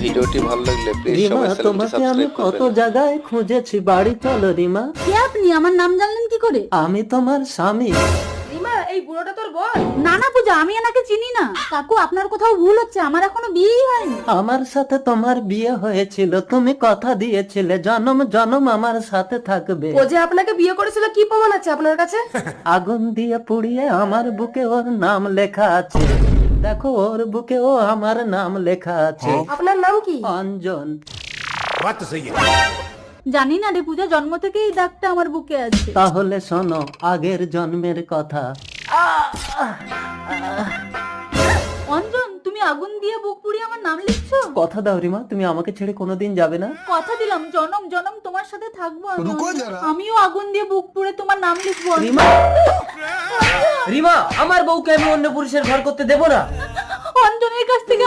ভিডিওটি ভালো লাগলে প্লিজ সবাই চ্যানেলটি সাবস্ক্রাইব কত জায়গায় খুঁজেছি? বাড়ি চলো রিমা। কে আপনি? আমার নাম জানলেন কি করে? আমি তোমার স্বামী। রিমা এই বুড়োটা তোর বল না না পূজা আমি এনাকে চিনি না। কাকু আপনার কোথাও ভুল হচ্ছে। আমার এখনও বিয়েই হয়নি। আমার সাথে তোমার বিয়ে হয়েছিল। তুমি কথা দিয়েছিলে। জনম জনম আমার সাথে থাকবে। ও যে আপনাকে বিয়ে করেছিল কি প্রমাণ আছে আপনার কাছে? আগুন দিয়ে পুড়িয়ে আমার বুকে ওর নাম লেখা আছে। দেখো ওর বুকে ও আমার নাম লেখা আছে। আপনার নাম কি? অঞ্জন। জানি না রে পূজা জন্ম থেকে এই দাগটা আমার বুকে আছে। তাহলে শোনো আগের জন্মের কথা। অঞ্জন তুমি আগুন দিয়ে বুক পুড়িয়ে আমার নাম লিখছো? কথা দাও রিমা তুমি আমাকে ছেড়ে কোনোদিন যাবে না। কথা দিলাম জনম জনম তোমার সাথে থাকব আমি আমিও আগুন দিয়ে বুক পুড়ে তোমার নাম লিখব। অঞ্জন। রিমা রিমা আমার বউকে আমি অন্য পুরুষের ঘর করতে দেবো না। অঞ্জনের কাছ থেকে